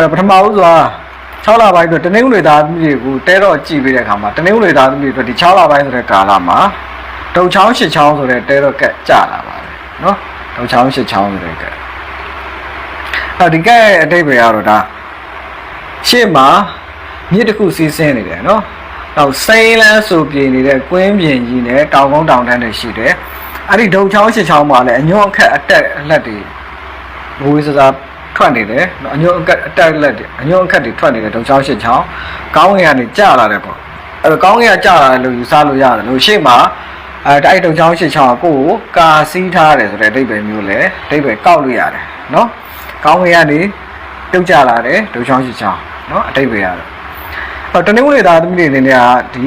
အဲ့တော့ပထမဦးစွာ6လပိုင်းအတွက်တနင်္ဂနွေသားသမီးတွေကိုတဲတော့ကြည့်ပေးတဲ့အခါမှာတနင်္ဂနွေသားသမီးတွေအတွက်ဒီ6လပိုင်းဆိုတဲ့ကာလမှာတုံချောင်းရှစ်ချောင်းဆိုတဲ့တဲတော့ကက်ကြလာပါတယ်နော်တုံချောင်းရှစ်ချောင်းဆိုတဲ့ကက်အဲ့တော့ဒီကက်ရဲ့အတိတ်ပဲကတော့ဒါရှေ့မှာမြစ်တစ်ခုစီးဆင်းနေတယ်နော်နောက်စိမ်းလန်းဆိုပြေနေတဲ့ကွင်းပြင်ကြီးနဲ့တောင်ကုန်းတောင်တန်းတွေရှိတယ်အဲ့ဒီဒုံချောင်းရှစ်ချောင်းမှာလည်းအညွန့်အခက်အတက်အလက်တွေဘိုးစစား ထွက်နေတယ်နော်အညွန့်အကက်အတက်လက်တွေအညွန့်အခက်တွေထွက်နေတယ်ဒုံချောင်းရှစ်ချောင်းကောင်းငယ်ကနေကျလာတယ်ပေါ့အဲ့တော့ကောင်းငယ်ကကျလာတယ်လို့ယူဆလို့ရတယ်လို့ရှေ့မှာအဲတိုက်ဒုံချောင်းရှစ်ချောင်းကကိုယ့်ကိုကာစီးထားတယ်ဆိုတဲ့အဓိပ္ပာယ်မျိုးလေအဓိပ္ပာယ်ကောက်လို့ရတယ်နော်ကောင်းငယ်ကနေပြုတ်ကျလာတယ်ဒုံချောင်းရှစ်ချောင်းနော်အဓိပ္ပာယ်ရတယ်အဲ့တော့တနင်္ဂနွေသားသမီးတွေအနေနဲ့ကဒီ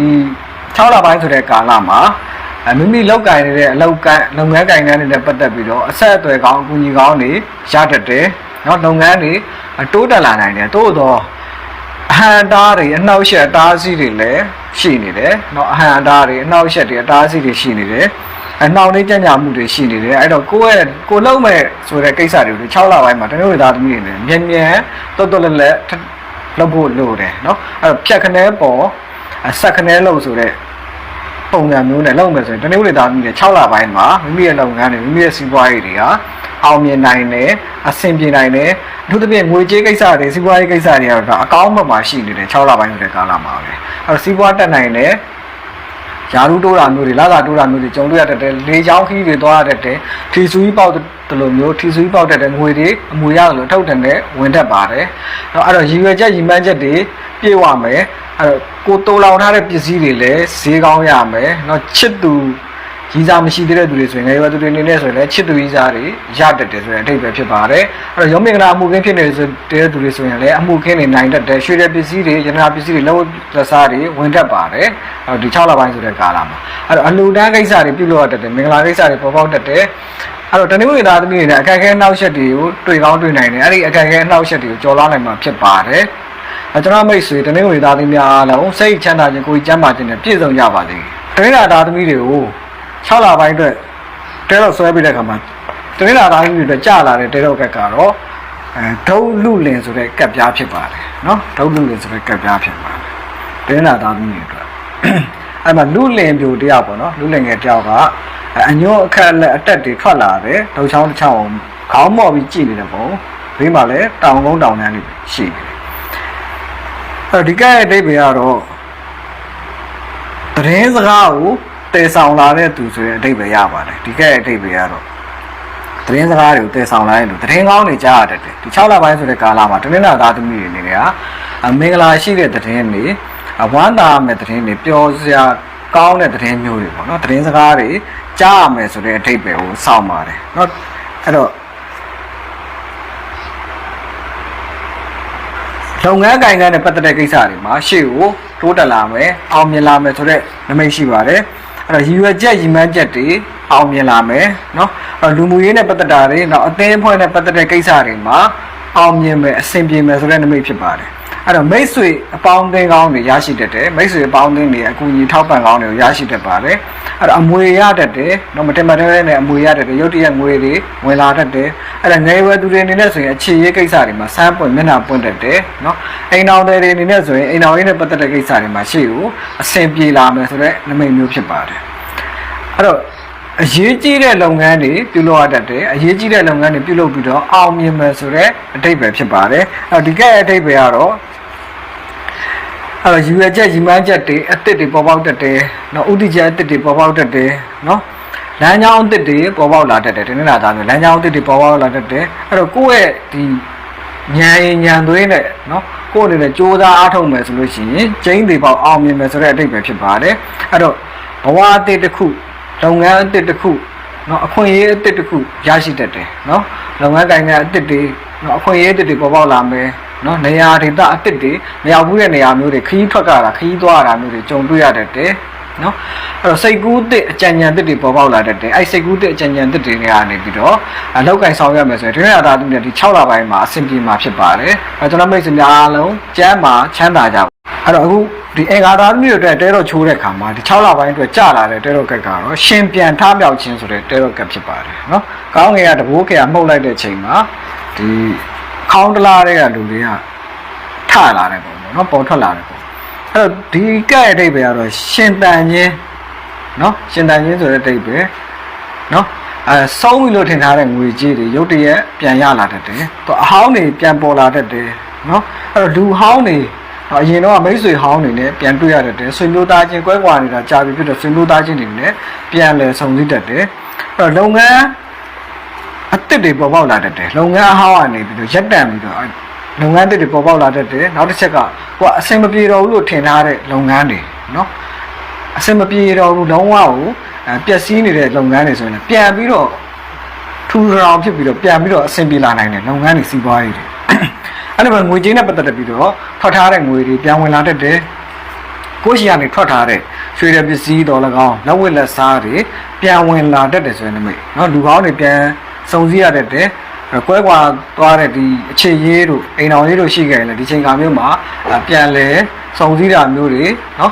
6လပိုင်းဆိုတဲ့ကာလမှာအမိမိလောက်ကင်နေတဲ့အလောက်ကန်လုပ်ငန်းကင်ငန်းတွေနဲ့ပတ်သက်ပြီးတော့အဆက်အသွယ်ကောင်းအကူအညီကောင်းတွေရတတ်တယ် เนาะလုပ်ငန်းတွေတိုးတက်လာနိုင်တယ်တိုးတော့အဟံတားတွေအနှောက်အယှက်အတားအဆီးတွေလည်းရှိနေတယ်เนาะအဟံတားတွေအနှောက်အယှက်တွေအတားအဆီးတွေရှိနေတယ်အနှောင့်နှိမ့်ကြံ့ညာမှုတွေရှိနေတယ်အဲ့တော့ကိုယ့်ရဲ့ကိုလုံးမဲ့ဆိုတဲ့ကိစ္စတွေကို6လပိုင်းမှာတနင်္ဂနွေသားသမီးတွေနဲ့မြန်မြန်တော်တော်လည်းလည်းလုပ်ဖို့လိုတယ်เนาะအဲ့တော့ဖြတ်ခနဲပေါ်အဆက်ခနဲလို့ဆိုတဲ့ ပုံစံမျိုးနဲ့လုပ်မယ်ဆိုရင်တနေ့ဦးသားမိတဲ့6လပိုင်းမှာမိမိရဲ့လုပ်ငန်းတွေမိမိရဲ့စီးပွားရေးတွေကအောင်မြင်နိုင်တယ်အဆင်ပြေနိုင်တယ်အထူးသဖြင့်ငွေကြေးကိစ္စတွေစီးပွားရေးကိစ္စတွေကတော့ဒါအကောင်းဘက်မှာရှိနေတယ်6လပိုင်းဆိုတဲ့ကာလမှာပဲအဲတော့စီးပွားတက်နိုင်တယ်ယာရုတိုးတာမျိုးတွေလာသာတိုးတာမျိုးတွေကြုံတွေ့ရတတ်တယ်လေချောင်းခီးတွေသွားရတတ်တယ်ထီဆူကြီးပေါက်တယ်လို့မျိုးထီဆူကြီးပေါက်တတ်တဲ့ငွေတွေအမွေရတယ်လို့ထုတ်တယ်နဲ့ဝင်တတ်ပါတယ်အဲ့တော့ရည်ရွယ်ချက်ရည်မှန်းချက်တွေပြည့်ဝမယ် အဲ့တော့ကိုတိုးလောင်ထားတဲ့ပစ္စည်းတွေလည်းဈေးကောင်းရမယ်เนาะချစ်သူကြီးစားမရှိသေးတဲ့သူတွေဆိုရင်ငယ်ရွယ်သူတွေအနေနဲ့ဆိုရင်လည်းချစ်သူကြီးစားတွေရတတ်တယ်ဆိုတဲ့အထိပ္ပယ်ဖြစ်ပါတယ်အဲ့တော့ရောမင်္ဂလာအမှုခင်းဖြစ်နေတဲ့ဆိုတဲ့သူတွေဆိုရင်လည်းအမှုခင်းနေနိုင်တတ်တယ်ရွှေတဲ့ပစ္စည်းတွေရတနာပစ္စည်းတွေလက်ဝတ်လက်စားတွေဝင်တတ်ပါတယ်အဲ့တော့ဒီ6လပိုင်းဆိုတဲ့ကာလမှာအဲ့တော့အလူတန်းကိစ္စတွေပြုလုပ်ရတတ်တယ်မင်္ဂလာကိစ္စတွေပေါ်ပေါက်တတ်တယ်အဲ့တော့တနင်္ဂနွေသားသမီးတွေနဲ့အခက်အခဲနှောက်ယှက်တွေကိုတွေ့ကောင်းတွေ့နိုင်တယ်အဲ့ဒီအခက်အခဲနှောက်ယှက်တွေကိုကျော်လွှားနိုင်မှာဖြစ်ပါတယ် အဲကျွန်တော်မိတ်ဆွေတနင်္ဂနွေသားသမီးများအားလုံးစိတ်ချမ်းသာခြင်းကိုယ်ကျန်းမာခြင်းနဲ့ပြည့်စုံကြပါစေတနင်္လာသားသမီးတွေကို6လပိုင်းအတွက်တဲတော့ဆွဲပြီးတဲ့အခါမှာတနင်္လာသားသမီးတွေအတွက်ကြာလာတဲ့တဲတော့ကက်ကတော့အဲဒုံလူလင်ဆိုတဲ့ကက်ပြားဖြစ်ပါတယ်နော်ဒုံလူလင်ဆိုတဲ့ကက်ပြားဖြစ်ပါတယ်တနင်္လာသားသမီးတွေအတွက်အဲ့မှာလူလင်ပြိုတယောက်ပေါ့နော်လူလင်ငယ်တယောက်ကအဲ့အညိုအခက်လက်အတက်တွေထွက်လာတယ်ဒုံချောင်းတစ်ချောင်းခေါင်းမော့ပြီးကြည့်နေတဲ့ပုံဘေးမှာလည်းတောင်ကုန်းတောင်တန်းလေးရှိတယ် အဲ့ဒီကဲရဲ့အဓိပ္ပာယ်ကတော့သတင်းစကားကိုတည်ဆောင်လာတဲ့သူဆိုရင်အဓိပ္ပာယ်ရပါတယ်ဒီကဲရဲ့အဓိပ္ပာယ်ကတော့သတင်းစကားတွေကိုတည်ဆောင်လာတဲ့လူသတင်းကောင်းတွေကြားရတတ်တယ်ဒီ6လပိုင်းဆိုတဲ့ကာလမှာတနင်္လာသားသမီးတွေနေကအမင်္ဂလာရှိတဲ့သတင်းတွေအဝမ်းသာမဲ့သတင်းတွေပျော်စရာကောင်းတဲ့သတင်းမျိုးတွေပေါ့နော်သတင်းစကားတွေကြားရမယ်ဆိုတဲ့အဓိပ္ပာယ်ကိုစောင့်ပါတယ်เนาะအဲ့တော့ လုပ်ငန်းကိုင်ကန်းနဲ့ပတ်သက်တဲ့ကိစ္စတွေမှာရှေ့ကိုတိုးတက်လာမယ်အောင်မြင်လာမယ်ဆိုတဲ့နမိတ်ရှိပါတယ်အဲ့တော့ရည်ရွယ်ချက်ရည်မှန်းချက်တွေအောင်မြင်လာမယ်เนาะအဲ့တော့လူမှုရေးနဲ့ပတ်သက်တာတွေနောက်အသင်းအဖွဲ့နဲ့ပတ်သက်တဲ့ကိစ္စတွေမှာအောင်မြင်မယ်အဆင်ပြေမယ်ဆိုတဲ့နမိတ်ဖြစ်ပါတယ် အဲ့တော့မိတ်ဆွေအပေါင်းအသင်းကောင်းတွေရရှိတတ်တယ်မိတ်ဆွေအပေါင်းအသင်းတွေအကူအညီထောက်ပံ့ကောင်းတွေကိုရရှိတတ်ပါတယ်အဲ့တော့အမွေရတတ်တယ်နော်မတင်မတဲနဲ့အမွေရတတ်တယ်ရုတ်တရက်ငွေတွေဝင်လာတတ်တယ်အဲ့ဒါငယ်ရွယ်သူတွေအနေနဲ့ဆိုရင်အခြေရေးကိစ္စတွေမှာစမ်းပွင့်မျက်နှာပွင့်တတ်တယ်နော်အိမ်တော်တွေအနေနဲ့ဆိုရင်အိမ်တော်ရေးနဲ့ပတ်သက်တဲ့ကိစ္စတွေမှာရှေ့ကိုအဆင်ပြေလာမယ်ဆိုတဲ့နမိတ်မျိုးဖြစ်ပါတယ်အဲ့တော့အရေးကြီးတဲ့လုပ်ငန်းတွေပြုလုပ်ရတတ်တယ်အရေးကြီးတဲ့လုပ်ငန်းတွေပြုလုပ်ပြီးတော့အောင်မြင်မယ်ဆိုတဲ့အဓိပ္ပာယ်ဖြစ်ပါတယ်အဲ့တော့ဒီကဲ့အဓိပ္ပာယ်ကတော့ အဲ့တော့ယူရချက်ရီမန်းချက်တွေအစ်စ်တွေပေါ်ပေါက်တတ်တယ်နော်ဥတီချက်အစ်စ်တွေပေါ်ပေါက်တတ်တယ်နော်လမ်းကြောင်းအစ်စ်တွေပေါ်ပေါက်လာတတ်တယ်ဒီနေ့လာသားမျိုးလမ်းကြောင်းအစ်စ်တွေပေါ်ပေါက်လာတတ်တယ်အဲ့တော့ကိုယ့်ရဲ့ဒီညံရင်ညံသွေးနဲ့နော်ကိုယ့်အနေနဲ့စ조사အားထုတ်မယ်ဆိုလို့ရှိရင်ကျင်းတွေပေါက်အောင်မြင်မယ်ဆိုတဲ့အတိတ်ပဲဖြစ်ပါတယ်အဲ့တော့ဘဝအစ်စ်တစ်ခုလုပ်ငန်းအစ်စ်တစ်ခုနော်အခွင့်အရေးအစ်စ်တစ်ခုရရှိတတ်တယ်နော်လုပ်ငန်းကိုင်ကအစ်စ်တွေနော်အခွင့်အရေးအစ်စ်တွေပေါ်ပေါက်လာမယ် နော်နေရာဒေသအစ်စ်တွေမရောက်ဘူးတဲ့နေရာမျိုးတွေခရီးထွက်ကြတာခရီးသွားရတာမျိုးတွေကြုံတွေ့ရတတ်တယ်နော်အဲ့တော့စိတ်ကူးတစ်အကြံဉာဏ်တစ်တွေပေါ်ပေါက်လာတတ်တယ်အဲ့စိတ်ကူးတစ်အကြံဉာဏ်တစ်တွေနေရာနေပြီးတော့အလောက်ကင်ဆောင်ရမယ်ဆိုရင်ဒီနေ့အသာသူနဲ့ဒီ6လပိုင်းမှာအဆင်ပြေမှာဖြစ်ပါတယ်အဲကျွန်တော်မိတ်ဆွေများအားလုံးကျမ်းမှာချမ်းသာကြပါအဲ့တော့အခုဒီအင်္ဂါသားမျိုးတွေတဲတော့ချိုးတဲ့ခါမှာဒီ6လပိုင်းအတွက်ကြာလာတဲ့တဲတော့ကက်ကတော့ရှင်ပြန်ထားမြောက်ခြင်းဆိုတဲ့တဲတော့ကက်ဖြစ်ပါတယ်နော်ကောင်းငယ်ကတဘိုးခေကမှုတ်လိုက်တဲ့ချိန်မှာဒီ ခေါင်းတလားတဲ့ကလူတွေကထလာတဲ့ပုံပေါ့နော်ပေါ်ထွက်လာတဲ့ပုံအဲ့တော့ဒီကဲ့ရဲ့အဓိပ္ပာယ်ကတော့ရှင်တန်ခြင်းနော်ရှင်တန်ခြင်းဆိုတဲ့အဓိပ္ပာယ်နော်အဲဆုံးပြီလို့ထင်ထားတဲ့ငွေကြေးတွေရုတ်တရက်ပြန်ရလာတတ်တယ်သူအဟောင်းတွေပြန်ပေါ်လာတတ်တယ်နော်အဲ့တော့လူဟောင်းတွေအရင်တော့မိတ်ဆွေဟောင်းတွေနဲ့ပြန်တွေ့ရတတ်တယ်ဆွေမျိုးသားချင်းကွဲကွာနေတာကြာပြီဖြစ်တော့ဆွေမျိုးသားချင်းတွေနဲ့ပြန်လဲဆုံစည်းတတ်တယ်အဲ့တော့လုပ်ငန်းအ စ်တွေပေါ်ပေါက်လာတတ်တယ်လုပ်ငန်းအဟောင်းကနေပြီးတော့ရပ်တန့်ပြီးတော့လုပ်ငန်းသစ်တွေပေါ်ပေါက်လာတတ်တယ်နောက်တစ်ချက်ကကိုကအဆင်မပြေတော့ဘူးလို့ထင်ထားတဲ့လုပ်ငန်းတွေနော်အဆင်မပြေတော့ဘူးလုံးဝကိုပျက်စီးနေတဲ့လုပ်ငန်းတွေဆိုရင်ပြန်ပြီးတော့ထူထောင်ဖြစ်ပြီးတော့ပြန်ပြီးတော့အဆင်ပြေလာနိုင်တယ်လုပ်ငန်းတွေစီးပွားရေးတွေအဲ့ဒါပဲငွေကြေးနဲ့ပတ်သက်ပြီးတော့ထွက်ထားတဲ့ငွေတွေပြန်ဝင်လာတတ်တယ်ကိုရှိရနေထွက်ထားတဲ့ရွှေရပစ္စည်းတော်၎င်းလက်ဝတ်လက်စားတွေပြန်ဝင်လာတတ်တယ်ဆိုရင်မိတ်နော်လူကောင်းတွေပြန် စုံစည်းရတဲ့တဲ့ကွဲကွာသွားတဲ့ဒီအခြေရေးတို့အိမ်တော်ရေးတို့ရှိခဲ့ရင်လည်းဒီချိန်ခါမျိုးမှာပြန်လဲစုံစည်းတာမျိုးတွေနော်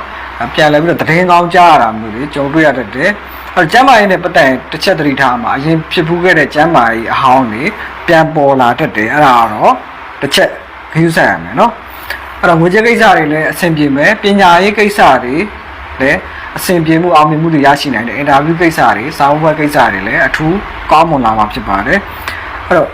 ပြန်လဲပြီးတော့တည်င်းကောင်းကြားရတာမျိုးတွေကြုံတွေ့ရတတ်တယ်အဲ့ကျမ်းမာရေးနဲ့ပတ်သက်တစ်ချက်တတိထားမှာအရင်ဖြစ်ပူးခဲ့တဲ့ကျမ်းမာရေးအဟောင်းတွေပြန်ပေါ်လာတတ်တယ်အဲ့ဒါကတော့တစ်ချက်ခရူးဆိုင်ရမယ်နော်အဲ့တော့ငွေကြေးကိစ္စတွေလည်းအဆင်ပြေမယ်ပညာရေးကိစ္စတွေလည်း အဆင်ပြေမှုအောင်မြင်မှုတွေရရှိနိုင်တယ်အင်တာဗျူးကိစ္စတွေစာအုပ်ဘွဲကိစ္စတွေလည်းအထူးကောင်းမွန်လာမှာဖြစ်ပါတယ်။အဲ့တော့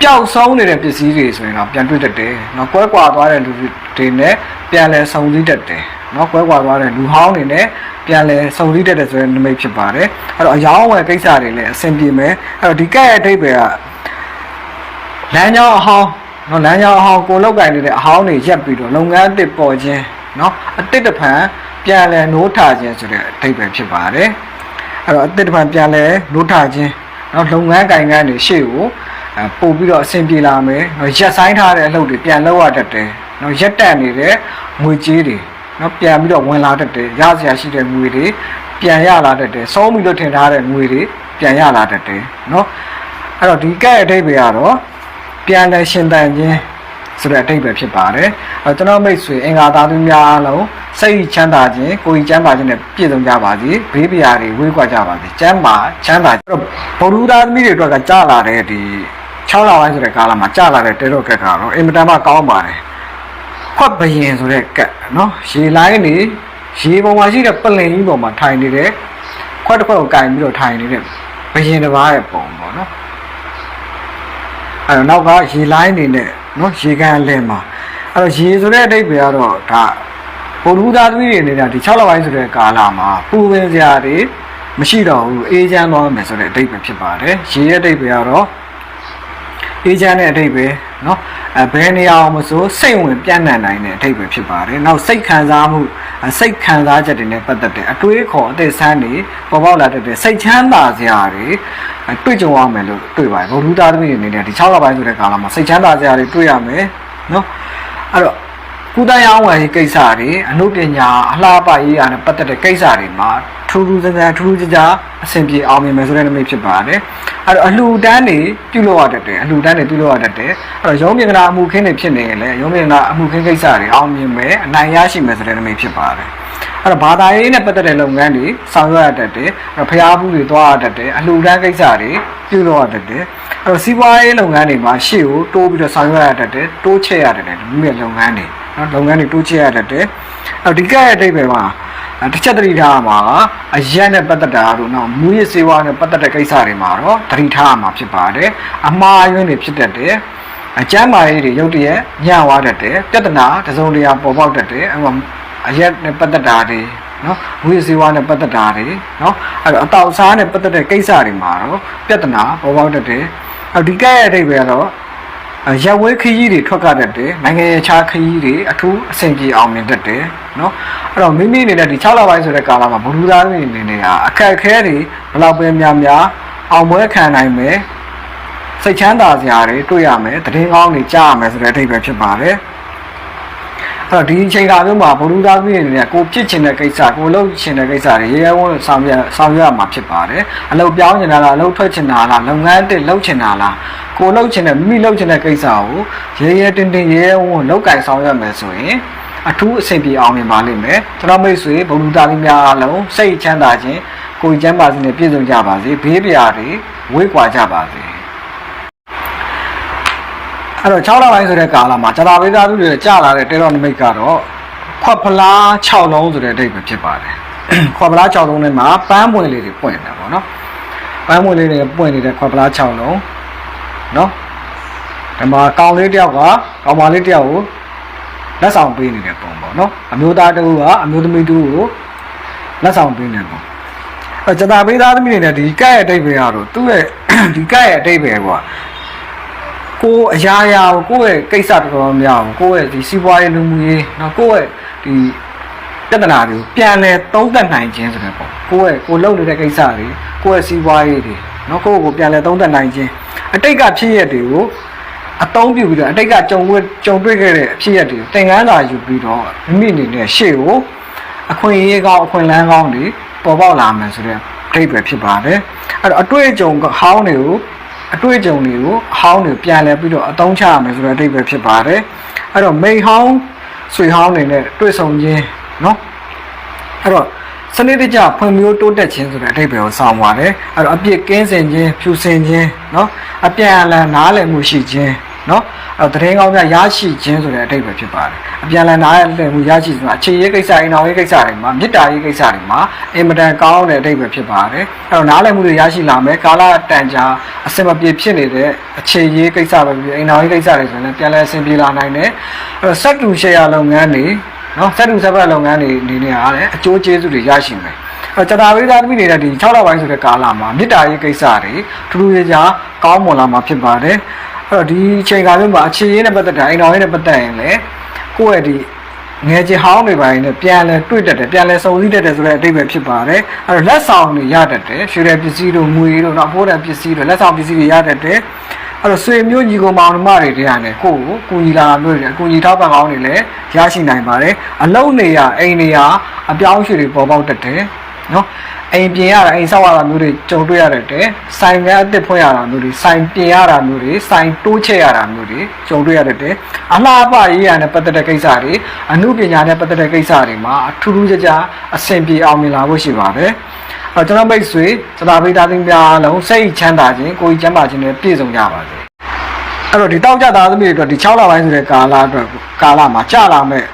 ပျောက်ဆုံးနေတဲ့ပစ္စည်းတွေဆိုရင်တော့ပြန်တွေ့တတ်တယ်။နော်ကွဲကွာသွားတဲ့လူတွေနဲ့ပြန်လဲဆုံစည်းတတ်တယ်။နော်ကွဲကွာသွားတဲ့လူဟောင်းတွေနဲ့ပြန်လဲဆုံစည်းတတ်တဲ့ဆိုတဲ့နမိတ်ဖြစ်ပါတယ်။အဲ့တော့အယောင်းဝယ်ကိစ္စတွေလည်းအဆင်ပြေမယ်။အဲ့တော့ဒီကဲ့ရဲ့အဓိပ္ပာယ်ကလမ်းကြောင်းအဟောင်းနော်လမ်းကြောင်းအဟောင်းကိုလောက်ကင်နေတဲ့အဟောင်းတွေရက်ပြီးတော့လုပ်ငန်းအတစ်ပေါ်ခြင်းနော်အတစ်တစ်ဖန် ပြန်လဲနိုးထခြင်းဆိုတဲ့အဓိပ္ပာယ်ဖြစ်ပါတယ်။အဲ့တော့အတစ်တစ်ဖန်ပြန်လဲနိုးထခြင်းနော်လုပ်ငန်းကင်ကန်းတွေရှေ့ကိုအဲပို့ပြီးတော့အဆင်ပြေလာမယ်နော်ရက်ဆိုင်ထားတဲ့အလုပ်တွေပြန်လုပ်ရတတ်တယ်နော်ရက်တက်နေတဲ့ငွေကြေးတွေနော်ပြန်ပြီးတော့ဝင်လာတတ်တယ်ရစရာရှိတဲ့ငွေတွေပြန်ရလာတတ်တယ်စောပြီးလို့ထင်ထားတဲ့ငွေတွေပြန်ရလာတတ်တယ်နော်အဲ့တော့ဒီကဲ့အဓိပ္ပာယ်ကတော့ပြန်လဲရှင်တန်ခြင်းဆိုတဲ့အဓိပ္ပာယ်ဖြစ်ပါတယ်အဲကျွန်တော်မိတ်ဆွေအင်္ဂါသားသူများအားလုံး စိတ်ချမ်းသာခြင်းကိုယ်ကြီးချမ်းသာခြင်းနဲ့ပြည့်စုံကြပါစေဘေးပရာတွေဝေးကွာကြပါစေကျမ်းမာချမ်းသာအဲ့တော့ဗုဒ္ဓသားသမီးတွေအတွက်ကကြာလာတဲ့ဒီ6လပိုင်းဆိုတဲ့ကာလမှာကြာလာတဲ့တဲတော့ကက်ကတော့အင်မတန်မှကောင်းပါတယ်ခွက်ဘယင်ဆိုတဲ့ကက်နော်ရေလိုင်းနေရေပေါ်မှာရှိတဲ့ပလင်ကြီးပေါ်မှာထိုင်နေတဲ့ခွက်တစ်ခွက်ကိုကင်ပြီးတော့ထိုင်နေတဲ့ဘယင်တစ်ပါးရဲ့ပုံပေါ့နော်အဲ့တော့နောက်ကရေလိုင်းနေနဲ့နော်ရေကန်အလဲမှာအဲ့တော့ရေဆိုတဲ့အဓိပ္ပာယ်ကတော့ဒါ ပုံလူသားသမီးတွေနေတာဒီ6လပိုင်းဆိုတဲ့ကာလမှာပူပင်စရာတွေမရှိတော့ဘူးအေးချမ်းသွားမယ်ဆိုတဲ့အဓိပ္ပာယ်ဖြစ်ပါတယ်ရေရဲ့အဓိပ္ပာယ်ကတော့အေးချမ်းတဲ့အဓိပ္ပာယ်နော်အဲဘယ်နေရာအောင်မဆိုစိတ်ဝင်ပြန့်နှံ့နိုင်တဲ့အဓိပ္ပာယ်ဖြစ်ပါတယ်နောက်စိတ်ခံစားမှုအဲစိတ်ခံစားချက်တွေနဲ့ပတ်သက်တဲ့အတွေးခေါ်အသက်ဆန်းတွေပေါ်ပေါက်လာတတ်တဲ့စိတ်ချမ်းသာစရာတွေအဲတွေ့ကြုံရမယ်လို့တွေ့ပါတယ်ဘုလူသားသမီးတွေအနေနဲ့ဒီ6လပိုင်းဆိုတဲ့ကာလမှာစိတ်ချမ်းသာစရာတွေတွေ့ရမယ်နော်အဲ့တော့ ကုသရေးအောင်ဝယ်ရေးကိစ္စတွေအနုပညာအလားပါရေးရာနဲ့ပတ်သက်တဲ့ကိစ္စတွေမှာထူးထူးဆန်းဆန်းထူးထူးခြားခြားအဆင်ပြေအောင်မြင်မယ်ဆိုတဲ့နမိတ်ဖြစ်ပါတယ်အဲ့တော့အလှူဒန်းတွေပြုလုပ်ရတတ်တယ်အလှူဒန်းတွေပြုလုပ်ရတတ်တယ်အဲ့တော့ရုံးမြင်ကနာအမှုခင်းတွေဖြစ်နေရင်လည်းရုံးမြင်ကနာအမှုခင်းကိစ္စတွေအောင်မြင်မယ်အနိုင်ရရှိမယ်ဆိုတဲ့နမိတ်ဖြစ်ပါတယ်အဲ့တော့ဘာသာရေးနဲ့ပတ်သက်တဲ့လုပ်ငန်းတွေဆောင်ရွက်ရတတ်တယ်အဲ့တော့ဖျားဘူးတွေသွားရတတ်တယ်အလှူဒန်းကိစ္စတွေပြုလုပ်ရတတ်တယ်အဲ့တော့စီးပွားရေးလုပ်ငန်းတွေမှာရှေ့ကိုတိုးပြီးတော့ဆောင်ရွက်ရတတ်တယ်တိုးချဲ့ရတတ်တယ်ဒီမျိုးလုပ်ငန်းတွေ နော်လုပ်ငန်းတွေတိုးချဲ့ရတတ်တယ်အဲ့တော့ဒီကဲ့ရဲ့အတိတ်ပဲမှာအဲတစ်ချက်သတိထားရမှာကအရက်နဲ့ပတ်သက်တာတို့နော်မူရစ်စေဝါနဲ့ပတ်သက်တဲ့ကိစ္စတွေမှာတော့သတိထားရမှာဖြစ်ပါတယ်အမှားအယွင်းတွေဖြစ်တတ်တယ်အကျမ်းမာရေးတွေရုတ်တရက်ညံ့သွားတတ်တယ်ပြဿနာတစ်စုံတစ်ရာပေါ်ပေါက်တတ်တယ်အဲမှာအရက်နဲ့ပတ်သက်တာတွေနော်မူရစ်စေဝါနဲ့ပတ်သက်တာတွေနော်အဲ့တော့အတောက်စားနဲ့ပတ်သက်တဲ့ကိစ္စတွေမှာတော့ပြဿနာပေါ်ပေါက်တတ်တယ်အဲဒီကဲ့ရဲ့အတိတ်ပဲကတော့ ရက်ဝဲခရီးတွေထွက်ကတတ်တယ်နိုင်ငံခြားခရီးတွေအထူးအဆင်ပြေအောင်နေတတ်တယ်နော်အဲ့တော့မိမိအနေနဲ့ဒီ6လပိုင်းဆိုတဲ့ကာလမှာဘလူးသားတွေအနေနဲ့အခက်အခဲတွေဘလောက်ပဲများများအောင်ပွဲခံနိုင်မယ်စိတ်ချမ်းသာစရာတွေတွေ့ရမယ်တည်င်းကောင်းတွေကြားရမယ်ဆိုတဲ့အထိပ္ပယ်ဖြစ်ပါတယ် အဲ့တော့ဒီအချိန်ကာလမျိုးမှာဘလူသားတွေအနေနဲ့ကိုပြစ်ချင်တဲ့ကိစ္စကိုလုပ်ချင်တဲ့ကိစ္စတွေရေရဲဝန်းဆောင်ရွက်ဆောင်ရွက်ရမှာဖြစ်ပါတယ်အလုပ်ပြောင်းချင်တာလားအလုပ်ထွက်ချင်တာလားလုပ်ငန်းတစ်လုပ်ချင်တာလားကိုလုပ်ချင်တဲ့မိမိလုပ်ချင်တဲ့ကိစ္စကိုရေရဲတင်းတင်းရေရဲဝန်းလောက်ကင်ဆောင်ရွက်မယ်ဆိုရင်အထူးအဆင်ပြေအောင်မြင်ပါလိမ့်မယ်ကျွန်တော်မိတ်ဆွေဘုံလူသားလေးများအားလုံးစိတ်ချမ်းသာခြင်းကိုယ်ကျမ်းပါစေနဲ့ပြည့်စုံကြပါစေဘေးပရာတွေဝေးကွာကြပါစေ အဲ့တော့6လပိုင်းဆိုတဲ့ကာလမှာဇာတာဝိသားသူတွေကြာလာတဲ့တေရောနမိတ်ကတော့ခွက်ဖလား6လုံးဆိုတဲ့အဓိပ္ပာယ်ဖြစ်ပါတယ်ခွက်ဖလား6လုံးထဲမှာပန်းပွင့်လေးတွေပွင့်တယ်ပေါ့နော်ပန်းပွင့်လေးတွေပွင့်နေတဲ့ခွက်ဖလား6လုံးနော်ဒီမှာကောင်လေးတယောက်ကကောင်မလေးတယောက်ကိုလက်ဆောင်ပေးနေတဲ့ပုံပေါ့နော်အမျိုးသားတစ်ဦးကအမျိုးသမီးတစ်ဦးကိုလက်ဆောင်ပေးနေပုံအဲဇာတာဝိသားသမီးတွေနဲ့ဒီကဲ့ရဲ့အဓိပ္ပာယ်ကတော့သူ့ရဲ့ဒီကဲ့ရဲ့အဓိပ္ပာယ်က ကိုယ်အရာရာကိုကိုယ့်ရဲ့ကိစ္စတော်တော်များကိုကိုယ့်ရဲ့ဒီစီးပွားရေးလူမှုရေးနော်ကိုယ့်ရဲ့ဒီပြဿနာတွေကိုပြန်လဲသုံးသပ်နိုင်ခြင်းဆိုတဲ့ပေါ့ကိုယ့်ရဲ့ကိုလုပ်နေတဲ့ကိစ္စတွေကိုယ့်ရဲ့စီးပွားရေးတွေနော်ကိုယ့်ကိုပြန်လဲသုံးသပ်နိုင်ခြင်းအတိတ်ကဖြစ်ရတွေကိုအသုံးပြုပြီးတော့အတိတ်ကကြုံတွေ့ကြုံတွေ့ခဲ့တဲ့အဖြစ်ရတွေကိုသင်ခန်းစာယူပြီးတော့မိမိအနေနဲ့ရှေ့ကိုအခွင့်အရေးကောင်းအခွင့်အလမ်းကောင်းတွေပေါ်ပေါက်လာမယ်ဆိုတဲ့အထိပ္ပယ်ဖြစ်ပါတယ်အဲ့တော့အတွေ့အကြုံဟောင်းတွေကို အတွေ့အကြုံတွေကိုအဟောင်းတွေပြန်လဲပြီးတော့အသုံးချရမယ်ဆိုတဲ့အဓိပ္ပာယ်ဖြစ်ပါတယ်အဲ့တော့မိန်ဟောင်းဆွေဟောင်းတွေနဲ့တွေ့ဆုံခြင်းเนาะအဲ့တော့စနစ်တကျဖွံ့ဖြိုးတိုးတက်ခြင်းဆိုတဲ့အဓိပ္ပာယ်ကိုဆောင်ပါတယ်အဲ့တော့အပြစ်ကင်းစင်ခြင်းဖြူစင်ခြင်းเนาะအပြန်အလှန်နားလည်မှုရှိခြင်း နော်အဲ့တော့တရင်ကောင်းများရရှိခြင်းဆိုတဲ့အတိတ်ပဲဖြစ်ပါတယ်အပြန်လည်နားလည်မှုရရှိခြင်းအခြေရေးကိစ္စအိမ်တော်ရေးကိစ္စတွေမှာမေတ္တာရေးကိစ္စတွေမှာအင်မတန်ကောင်းတဲ့အတိတ်ပဲဖြစ်ပါတယ်အဲ့တော့နားလည်မှုတွေရရှိလာမယ်ကာလတန်ကြာအစင်မပြေဖြစ်နေတဲ့အခြေရေးကိစ္စပဲဖြစ်အိမ်တော်ရေးကိစ္စတွေဆိုရင်ပြန်လည်အဆင်ပြေလာနိုင်တယ်အဲ့တော့စက်တူရှယ်ယာလုပ်ငန်းတွေနော်စက်တူစက်ပတ်လုပ်ငန်းတွေနေနေရတယ်အကျိုးကျေးဇူးတွေရရှိမယ်အဲ့တော့တာဝိဒါသမီးနေတဲ့ဒီ6လပိုင်းဆိုတဲ့ကာလမှာမေတ္တာရေးကိစ္စတွေထူးထူးခြားခြားကောင်းမွန်လာမှာဖြစ်ပါတယ် အဲ့တော့ဒီအချိန်ကာလမှာအခြေရေးနဲ့ပတ်သက်တာအိမ်တော်ရေးနဲ့ပတ်သက်ရင်လည်းကိုယ့်ရဲ့ဒီငယ်ချင်းဟောင်းတွေပိုင်းနဲ့ပြန်လဲတွေ့တတ်တယ်ပြန်လဲစုံစည်းတတ်တယ်ဆိုတဲ့အတိတ်ပဲဖြစ်ပါတယ်အဲ့တော့လက်ဆောင်တွေရတတ်တယ်ရွှေတဲ့ပစ္စည်းတို့ငွေတို့နောက်ဖိုးတဲ့ပစ္စည်းတို့လက်ဆောင်ပစ္စည်းတွေရတတ်တယ်အဲ့တော့ဆွေမျိုးညီကောင်မောင်နှမတွေတရားနဲ့ကိုယ့်ကိုကူညီလာမျိုးတွေအကူညီထောက်ပံ့ကောင်းတွေလည်းရရှိနိုင်ပါတယ်အလုံးနေရအိမ်နေရအပြောင်းအရွှေ့တွေပေါ်ပေါက်တတ်တယ် နော်အိမ်ပြင်ရတာအိမ်ဆောက်ရတာမျိုးတွေကြုံတွေ့ရတတ်တယ်ဆိုင်ကအစ်စ်ဖွင့်ရတာမျိုးတွေဆိုင်ပြင်ရတာမျိုးတွေဆိုင်တိုးချဲ့ရတာမျိုးတွေကြုံတွေ့ရတတ်တယ်အလားအပရေးရတဲ့ပတ်သက်တဲ့ကိစ္စတွေအမှုပညာနဲ့ပတ်သက်တဲ့ကိစ္စတွေမှာအထူးထူးခြားခြားအဆင်ပြေအောင်မြင်လာဖို့ရှိပါတယ်အဲကျွန်တော်မိတ်ဆွေသတာပိသားသိန်းများအားလုံးစိတ်ချမ်းသာခြင်းကိုယ်ကြီးချမ်းသာခြင်းနဲ့ပြည့်စုံကြပါစေအဲ့တော့ဒီတောက်ကြသားသမီးတွေအတွက်ဒီ6လပိုင်းဆိုတဲ့ကာလအတွက်ကာလမှာကြာလာမဲ့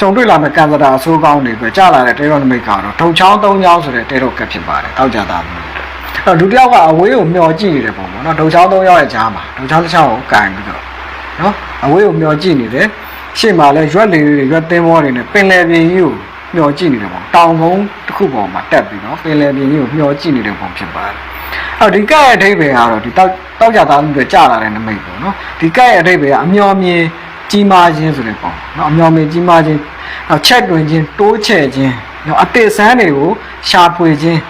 ကြုံတွေ့လာမဲ့ကံစတာအဆိုးကောင်းတွေပဲကြာလာတဲ့တေရောနမိတ်ကတော့ထုံချောင်း၃ချောင်းဆိုတဲ့တေရောကက်ဖြစ်ပါတယ်တောက်ကြသားသမီးတွေအဲ့တော့ဒုတိယကအဝေးကိုမျောကြည့်နေတဲ့ပုံပေါ့နော်ထုံချောင်း၃ချောင်းရဲ့ကြားမှာထုံချောင်းတစ်ချောင်းကိုကန်ပြီးတော့နော်အဝေးကိုမျောကြည့်နေတယ်ရှေ့မှာလဲရွက်လေးတွေရွက်သင်းဘောတွေနဲ့ပင်လယ်ပြင်ကြီးကိုမျောကြည့်နေတဲ့ပုံတောင်ကုန်းတစ်ခုပေါ်မှာတက်ပြီးတော့ပင်လယ်ပြင်ကြီးကိုမျောကြည့်နေတဲ့ပုံဖြစ်ပါတယ်အဲ့တော့ဒီကက်ရဲ့အဓိပ္ပာယ်ကတော့ဒီတောက်တောက်ကြသားသမီးတွေကြာလာတဲ့နမိတ်ပေါ့နော်ဒီကက်ရဲ့အဓိပ္ပာယ်ကအမျောမြင် ကြီးမားခြင်းဆိုတဲ့ပုံနော်အမျောမြင်ကြီးမားခြင်းနောက်ချက်တွင်ခြင်းတိုးချဲ့ခြင်းနော်အတစ်ဆန်းတွေကိုရှာဖွေခြင်း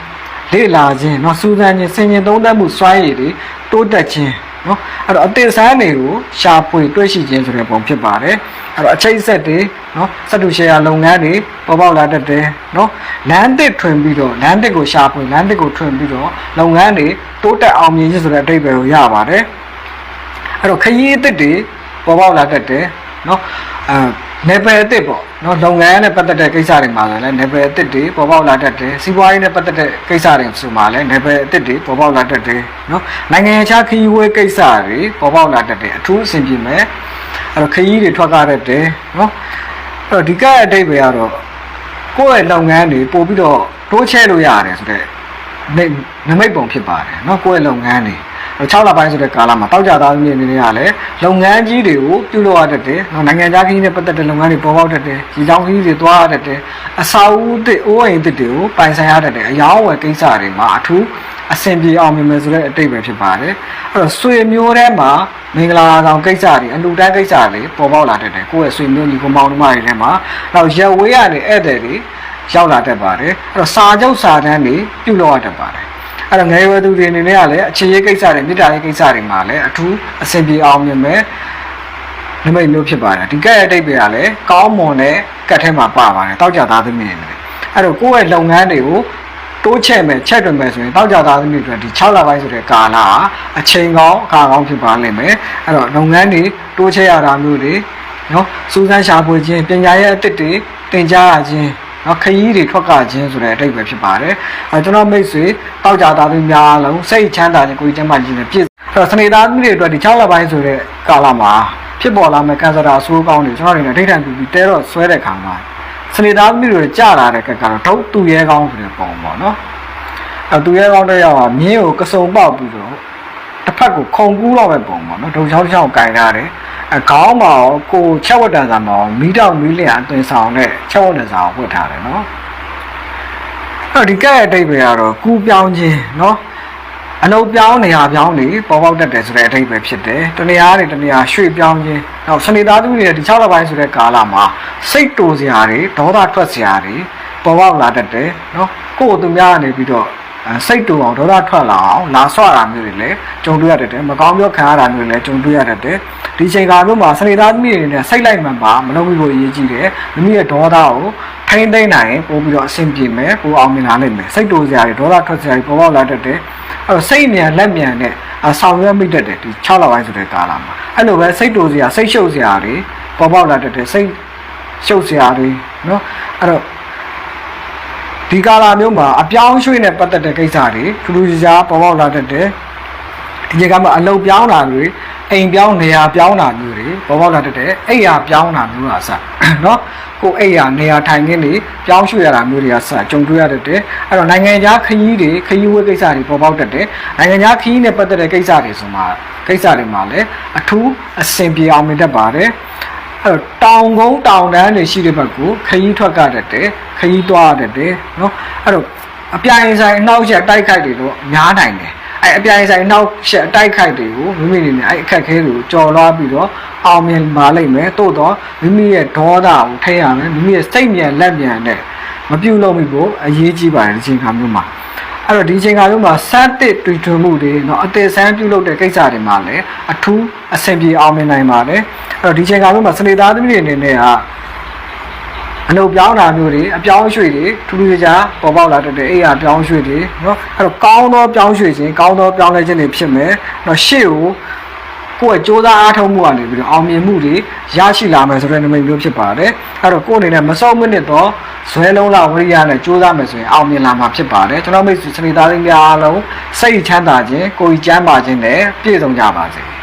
လေ့လာခြင်းနော်စူးစမ်းခြင်းဆင်ခြင်သုံးသပ်မှုစွမ်းရည်တွေတိုးတက်ခြင်းနော်အဲ့တော့အတစ်ဆန်းတွေကိုရှာဖွေတွေ့ရှိခြင်းဆိုတဲ့ပုံဖြစ်ပါတယ်အဲ့တော့အချိတ်ဆက်တွေနော်စက်တူရှယ်ယာလုပ်ငန်းတွေပေါ်ပေါက်လာတတ်တယ်နော်လမ်းတစ်ထွင်ပြီးတော့လမ်းတစ်ကိုရှာဖွေလမ်းတစ်ကိုထွင်ပြီးတော့လုပ်ငန်းတွေတိုးတက်အောင်မြင်ခြင်းဆိုတဲ့အဓိပ္ပာယ်ကိုရပါတယ်အဲ့တော့ခရီးအစ်စ်တွေ ပေါ်ပေါက်လာတတ်တယ်နော်အဲနယ်ပယ်အစ်စ်ပေါ့နော်လုပ်ငန်းနဲ့ပတ်သက်တဲ့ကိစ္စတွေမှာလည်းနယ်ပယ်အစ်စ်တွေပေါ်ပေါက်လာတတ်တယ်စီးပွားရေးနဲ့ပတ်သက်တဲ့ကိစ္စတွေဆိုမှလည်းနယ်ပယ်အစ်စ်တွေပေါ်ပေါက်လာတတ်တယ်နော်နိုင်ငံခြားခရီးဝေးကိစ္စတွေပေါ်ပေါက်လာတတ်တယ်အထူးအဆင်ပြေမယ်အဲ့တော့ခရီးတွေထွက်ကားတတ်တယ်နော်အဲ့တော့ဒီကအတိတ်ပဲကတော့ကိုယ့်ရဲ့လုပ်ငန်းတွေပို့ပြီးတော့တိုးချဲ့လို့ရတယ်ဆိုတော့နမိတ်ပုံဖြစ်ပါတယ်နော်ကိုယ့်ရဲ့လုပ်ငန်းတွေ 6လပိုင်းဆိုတဲ့ကာလမှာတောက်ကြသားသမီးအနေနဲ့ကလည်းလုပ်ငန်းကြီးတွေကိုပြုလုပ်ရတတ်တယ်နိုင်ငံခြားခရီးနဲ့ပတ်သက်တဲ့လုပ်ငန်းတွေပေါ်ပေါက်တတ်တယ်ဒီကြောင်းခရီးတွေသွားရတတ်တယ်အစာအုပ်တွေအိုးအိမ်တွေကိုပိုင်ဆိုင်ရတတ်တယ်အယောင်းဝယ်ကိစ္စတွေမှာအထူးအဆင်ပြေအောင်မြင်မယ်ဆိုတဲ့အတိတ်ပဲဖြစ်ပါတယ်အဲ့တော့ဆွေမျိုးထဲမှာမင်္ဂလာဆောင်ကိစ္စတွေအလူတန်းကိစ္စတွေပေါ်ပေါက်လာတတ်တယ်ကိုယ့်ရဲ့ဆွေမျိုးညီကောင်မောင်နှမတွေထဲမှာနောက်ရက်ဝေးရတဲ့ဧည့်သည်တွေရောက်လာတတ်ပါတယ်အဲ့တော့စာချုပ်စာတမ်းတွေပြုလုပ်ရတတ်ပါတယ် အဲ့တော့ငယ်ရွယ်သူတွေအနေနဲ့ကလည်းအခြေရေးကိစ္စတွေမြေတားရေးကိစ္စတွေမှာလည်းအထူးအဆင်ပြေအောင်မြင်မယ်နမိတ်မျိုးဖြစ်ပါတယ်ဒီကက်ရဲ့အတိတ်ပဲကလည်းကောင်းမွန်တဲ့ကက်ထဲမှာပါပါတယ်တောက်ကြသားသမီးတွေနဲ့အဲ့တော့ကိုယ့်ရဲ့လုပ်ငန်းတွေကိုတိုးချဲ့မယ်ချက်တွင်မယ်ဆိုရင်တောက်ကြသားသမီးတွေဒီ6လပိုင်းဆိုတဲ့ကာလဟာအချိန်ကောင်းအခါကောင်းဖြစ်ပါလိမ့်မယ်အဲ့တော့လုပ်ငန်းတွေတိုးချဲ့ရတာမျိုးတွေနော်စူးစမ်းရှာဖွေခြင်းပညာရဲ့အသစ်တွေသင်ကြားရခြင်း နော်ခရီးတွေထွက်ကခြင်းဆိုတဲ့အတိတ်ပဲဖြစ်ပါတယ်အဲကျွန်တော်မိတ်ဆွေတောက်ကြသားသမီးများအားလုံးစိတ်ချမ်းသာခြင်းကိုယ်ကျမ်းမာခြင်းနဲ့ပြည့်အဲ့တော့စနေသားသမီးတွေအတွက်ဒီ6လပိုင်းဆိုတဲ့ကာလမှာဖြစ်ပေါ်လာမဲ့ကန်ဆာတာအဆိုးကောင်းတွေကျွန်တော်တို့နေအထိတ်တန့်ပြီးပြီးတဲတော့ဆွဲတဲ့ခါမှာစနေသားသမီးတွေကြာလာတဲ့ကက်ကတော့ထုတ်သူရဲကောင်းဆိုတဲ့ပုံပေါ့နော်အဲ့သူရဲကောင်းတဲ့ယောက်ကမြင်းကိုကစုံပေါက်ပြီးတော့တစ်ဖက်ကိုခုံကူးတော့မဲ့ပုံပေါ့နော်ဒုံချောင်းချောင်းကင်ထားတယ် အကောင်းမှာကိုချက်ဝတ်တန်စာမှာမီးတောင်မီးလျံအသွင်ဆောင်တဲ့ချက်ဝတ်တန်စာကိုဝတ်ထားတယ်နော်အဲ့ဒီကဲအတိတ်ပဲကတော့ကူပြောင်းခြင်းနော်အလုပ်ပြောင်းနေရာပြောင်းနေပေါ်ပေါက်တတ်တယ်ဆိုတဲ့အထိပ္ပယ်ဖြစ်တယ်။တနေရာတွေတနေရာရွှေ့ပြောင်းခြင်းနောက်စနေသားသူတွေဒီ6လပိုင်းဆိုတဲ့ကာလမှာစိတ်တူစရာတွေဒေါသထွက်စရာတွေပေါ်ပေါက်လာတတ်တယ်နော်ကိုယ့်ကိုသူများကနေပြီးတော့စိတ်တူအောင်ဒေါသထွက်လာအောင်လာဆွတာမျိုးတွေလည်းကြုံတွေ့ရတတ်တယ်မကောင်းပြောခံရတာမျိုးတွေလည်းကြုံတွေ့ရတတ်တယ်။ ဒီချိန်ကာလမျိုးမှာစနေသားသမီးတွေနဲ့စိတ်လိုက်မှန်ပါမလုပ်ဘူးလို့အရေးကြီးတယ်မိမိရဲ့ဒေါသကိုထိမ့်သိမ့်နိုင်ရင်ပို့ပြီးတော့အဆင်ပြေမယ်ပို့အောင်မြင်လာနိုင်မယ်စိတ်တူစရာတွေဒေါသထွက်စရာတွေပေါ်ပေါက်လာတတ်တယ်အဲ့တော့စိတ်မြန်လက်မြန်နဲ့အဆောင်ရွက်မိတတ်တယ်ဒီ6လပိုင်းဆိုတဲ့ကာလမှာအဲ့လိုပဲစိတ်တူစရာစိတ်ရှုပ်စရာတွေပေါ်ပေါက်လာတတ်တယ်စိတ်ရှုပ်စရာတွေနော်အဲ့တော့ဒီကာလမျိုးမှာအပြောင်းရွှေ့နဲ့ပတ်သက်တဲ့ကိစ္စတွေထူးထူးခြားခြားပေါ်ပေါက်လာတတ်တယ်ဒီချိန်ကမှအလုတ်ပြောင်းတာတွေ အိမ်ပြောင်းနေရာပြောင်းတာမျိုးတွေပေါ်ပေါက်လာတတ်တယ်အိမ်ရာပြောင်းတာမျိုးဟာစနော်ကိုယ်အိမ်ရာနေရာထိုင်ခင်းတွေပြောင်းရွှေ့ရတာမျိုးတွေကစကြုံတွေ့ရတတ်တယ်အဲ့တော့နိုင်ငံခြားခရီးတွေခရီးဝဲကိစ္စတွေပေါ်ပေါက်တတ်တယ်နိုင်ငံခြားခရီးနဲ့ပတ်သက်တဲ့ကိစ္စတွေဆိုမှကိစ္စတွေမှာလည်းအထူးအဆင်ပြေအောင်မြင်တတ်ပါတယ်အဲ့တော့တောင်ကုန်းတောင်တန်းတွေရှိတဲ့ဘက်ကိုခရီးထွက်ကတတ်တယ်ခရီးသွားတတ်တယ်နော်အဲ့တော့အပြိုင်ဆိုင်အနောက်ချက်တိုက်ခိုက်တွေတော့များနိုင်တယ် အဲ့အပြိုင်ဆိုင်နောက်ချက်အတိုက်ခိုက်တွေကိုမိမိအနေနဲ့အဲ့အခက်အခဲတွေကိုကြော်လွှားပြီးတော့အောင်မြင်ပါလိမ့်မယ်တိုးတော့မိမိရဲ့ဒေါသကိုထိရမယ်မိမိရဲ့စိတ်မြန်လက်မြန်နဲ့မပြုတ်လို့မိဖို့အရေးကြီးပါတယ်ဒီချိန်ခါမျိုးမှာအဲ့တော့ဒီချိန်ခါမျိုးမှာစမ်းတစ်တွေ့ထွင်မှုတွေเนาะအသေးစမ်းပြုတ်လုပ်တဲ့ကိစ္စတွေမှာလည်းအထူးအဆင်ပြေအောင်မြင်နိုင်ပါတယ်အဲ့တော့ဒီချိန်ခါမျိုးမှာစနေသားသမီးတွေအနေနဲ့က အနုပ်ပြောင်းတာမျိုးတွေအပြောင်းရွှေ့တွေထူးထူးခြားခြားပေါ်ပေါက်လာတတ်တယ်အဲ့ဟာပြောင်းရွှေ့တွေနော်အဲ့တော့ကောင်းသောပြောင်းရွှေ့ခြင်းကောင်းသောပြောင်းလဲခြင်းတွေဖြစ်မယ်နော်ရှေ့ကိုကိုယ့်ရဲ့စူးစမ်းအားထုတ်မှုကနေပြီးတော့အောင်မြင်မှုတွေရရှိလာမယ်ဆိုတဲ့နမိတ်မျိုးဖြစ်ပါတယ်အဲ့တော့ကိုယ့်အနေနဲ့မစော့မနစ်သောဇွဲလုံးလာဝိရိယနဲ့စူးစမ်းမယ်ဆိုရင်အောင်မြင်လာမှာဖြစ်ပါတယ်ကျွန်တော်မိတ်ဆွေစနေသားလေးများအားလုံးစိတ်ချမ်းသာခြင်းကိုယ်ကြီးချမ်းသာခြင်းနဲ့ပြည့်စုံကြပါစေ